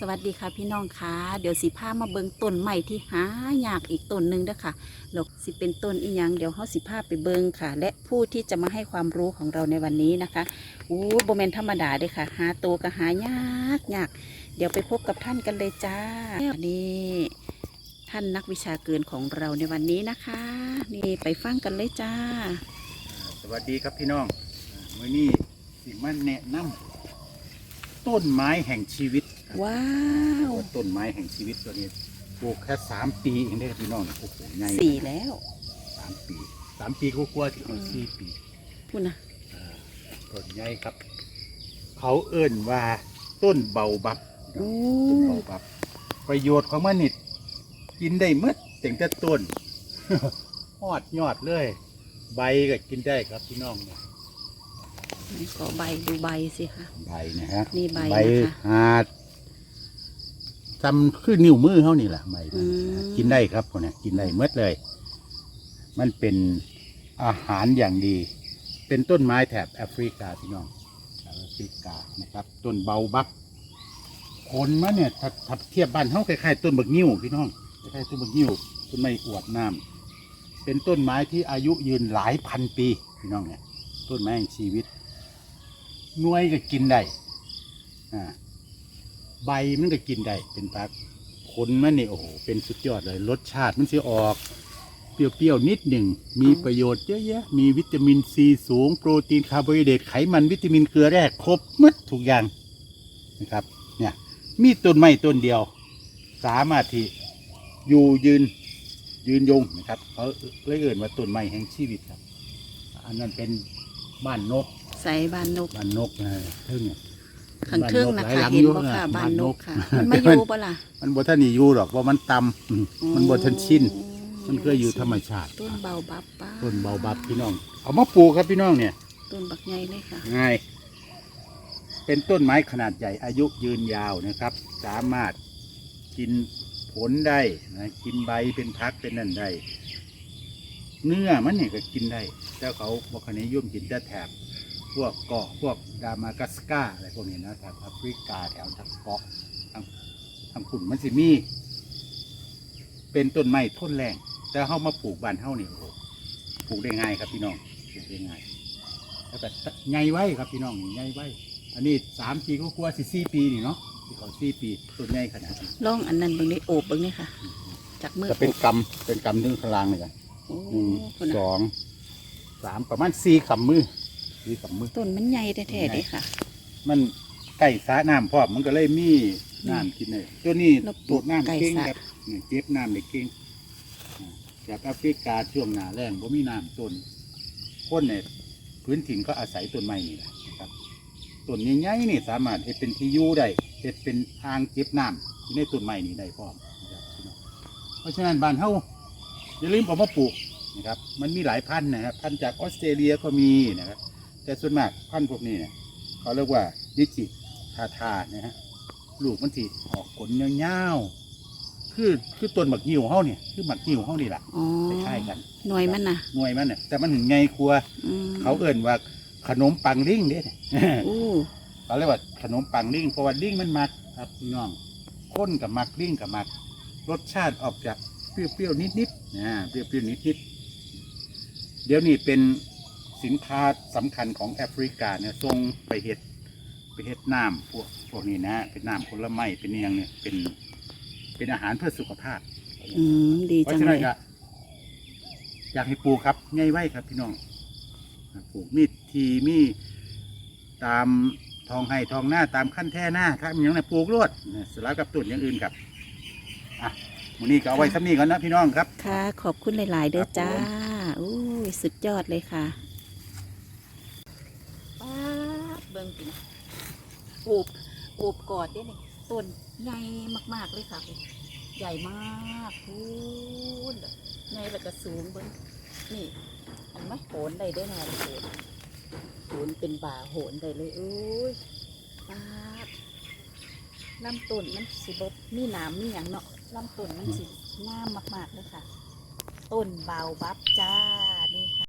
สวัสดีค่ะพี่น้องคะเดี๋ยวสิพามาเบิงต้นใหม่ที่หายากอีกต้นหนึ่งเด้อค่ะแล้วสิเป็นต้นอีหยังเดี๋ยวเฮาสิพาไปเบิงค่ะ และผู้ที่จะมาให้ความรู้ของเราในวันนี้นะคะอู้โบแมนธรรมดาเด้ค่ะ หาตัวก็หายากยากเดี๋ยวไปพบกับท่านกันเลยจ้านี่ท่านนักวิชาเกินของเราในวันนี้นะคะ นี่ไปฟังกันเลยจ้า สวัสดีครับพี่น้องเมื่อนี้สิมาแนะนำ ต้นไม้แห่งชีวิตครับว้าวตัวต้นไม้แห่งชีวิตตัวนี้ปลูกแค่สามปีเองได้อพี่น้องโอ้โหใหญ่สี่แล้ว สามปีสามปีก็กลัวาๆที่เขาสี่ปี พูดนะอ่าต้นใหญ่ครับ เขาเอิ่นว่าต้นเบาบับอู้ต้นเบาบับ ประโยชน์ของมันนี่กินได้หมดแต่งแต่ต้น หอดยอดเลย ใบก็กินได้ครับพี่น้องเนี่ย นี่ก็ใบดูใบสิคะ ใบนะฮะนี่ใบใบนะคะ หาดจำคือนิ้วมือเขานี่แหละใบมันอืม กินได้ครับคนนี้กินได้หมดเลย มันเป็นอาหารอย่างดี เป็นต้นไม้แถบแอฟริกาพี่น้องแถบแอฟริกานะครับ ต้นเบาบักคนมันเนี่ยถ้าถ้าเทียบบ้านเขาคล้ายๆต้นบักนิ้วพี่น้องคล้ายๆต้นบักนิ้วต้นไม้อวดน้ำเป็นต้นไม้ที่อายุยืนหลายพันปีพี่น้องเนี่ย ต้นไม้แห่งชีวิต หน่วยก็กินได้อ่าใบมันก็กินได้เป็นพักผลมันนี่โอ้โหเป็นสุดยอดเลย รสชาติมันจะออก เปรี้ยวๆนิดหนึ่ง มีประโยชน์เยอะแยะ มีวิตามินซีสูง โปรตีนคาร์โบไฮเดรตไขมันวิตามินเกลือแร่ครบหมดทุกอย่างนะครับ เนี่ย มีต้นไม้ต้นเดียว สามารถที่อยู่ยืนยืนยงนะครับเขาเลยเอ่นว่าต้นไม้แห่งชีวิตครับ อันนั้นเป็นบ้านนก ใส่บานนกบ้านนกนะเทิงเนี่ยข้างเทิงนะบ้านนกหลายหลัคะงเห็นอยู่บ่นะค่ะ บ้าบ้านนนนกกค่ะมันมาอยู่บ่ล่ะมันบ่ท่านนี่อยู่หรอกว่ามันต่ำอืมมันบ่ทันชินมันเคยอยู่ธรรมชาติ ต้นเบาบับป้าต้นเบาบับพี่น้อง เอามาปลูกครับพี่น้องเนี่ยต้นบักใหญ่เลยค่ะง่าย เป็นต้นไม้ขนาดใหญ่อายุยืนยาวนะครับ สามารถกินผลได้นะกินใบเป็นพักเป็นนั่นได้ เนื้อมันเนี่ยก็กินได้แต่เขาบอกคันนี้ย่อมกินแต่แถบ พวกเกาะพวกดามากัสกาอะไรพวกนี้นะแถบแอฟริกาแถวทางเกาะทางทางขุนมันสิมี เป็นต้นไม้ทนแรง แต่เขามาปลูกบ้านเฮานี่โอ้โหปลูกได้ง่ายครับพี่น้องปลูกได้ง่ายแล้วก็ใหญ่ไว้ครับพี่น้องใหญ่ไว้ อันนี้สามปีก็กลัวาสิสี่ปีนี่เนาะที่เขาสี่ปีต้นใหญ่ขนาดนี้ลองอันนั้นเบิ่งนี่โอบเบิ่งนี่ค่ะ จากมือจะเป็นโอบกำเป็นกำนึงข้างล่างเลยกันโอ้หนึ่งพุ่นสน่ะองสามประมาณสี่กำมือ สี่กำมือต้นมันใหญ่แท้ๆเด้ค่ะ มันใกล้สระน้ำพร้อมมันก็เลยมีน้ำกินเลยตัวนี้แล้วปลูตูกดน้ำใกล้เก่งสระ ครับนี่เก็บน้ำได้เก่งอ่าจากแอฟริกาช่วงหนาแรงบ่มีน้ำต้นคนเนี่ยพื้นถิ่นก็อาศัยต้นไม้นี่แหละนะครับต้นใหญ่ๆนี่สามารถเฮ็ดเป็นที่อยู่ได้เฮ็ดเป็นอ่างเก็บน้ำที่ในต้นไม้นี่ได้พร้อมนะครับพี่น้องเพราะฉะนั้นบ้านเฮาอย่าลืมเอามาปลูกนะครับ มันมีหลายพันธุ์นะครับ พันธุ์จากออสเตรเลียก็มีนะครับ แต่ส่วนมากพันธุ์พวกนี้เนี่ยเขาเรียกว่าดิจิทาทานะฮะลูกมันสิออกผลยาวๆคือคือต้นหมักหิวเฮาเนี่ยคือหมักหิวเฮานี่แหละอ๋อคล้ายๆกันหน่วยมันน่ะหน่วยมันเนี่ยแต่มันถึงไงครัว อืมเขาเอิ่นว่าขนมปังลิงเด้เนี่ย อู้ เขาเรียกว่าขนมปังลิงเพราะว่าลิงมันมักครับพี่น้องข้นกับมักลิงกับมัก รสชาติออกจากเปรี้ยวๆนิดๆนะเปรี้ยวๆนิดๆเดี๋ยวนี้เป็น สินค้าสำคัญของแอฟริกาเนี่ยส่งไปเฮ็ดไปเฮ็ดน้ำพวกพวกนี้นะเป็นน้ำผลไม้เป็นอหยังเนี่ยเป็นเป็นอาหารเพื่อสุขภาพอืมดีเพราะจังฉะเลนั้นยก็อยากให้ปลูกครับง่ายไว้ครับพี่น้องปลูกมีทีมีตามทองให้ทองหน้าตามขั้นแท่หน้าครับอย่างนั้นปลูกรวดนะสลับกับต้นอย่างอื่นครับอะวันนี้ก็เอาไว้ซ้ำนี้ก่อนนะพี่น้องครับ ค่ะ ขอบคุณหลาย ๆ เด้อครับผมจ้าอู้ย สุดยอดเลยค่ะป้าด เบิ่งกินโอบโอบกอดได้นี่ต้นใหญ่มากๆเลยค่ะใหญ่มากพูนใหญ่แล้วก็สูงเบิ่งนี่อันมโหนได้เด้วยนะโหนโหนเป็นบ่าโหนได้เลยอุ้ยป้าดลำต้นมันสิบมีหนามมีอย่างเนาะลำต้นมันสิงามมากๆเลยค่ะ ต้นเบาบับจ้า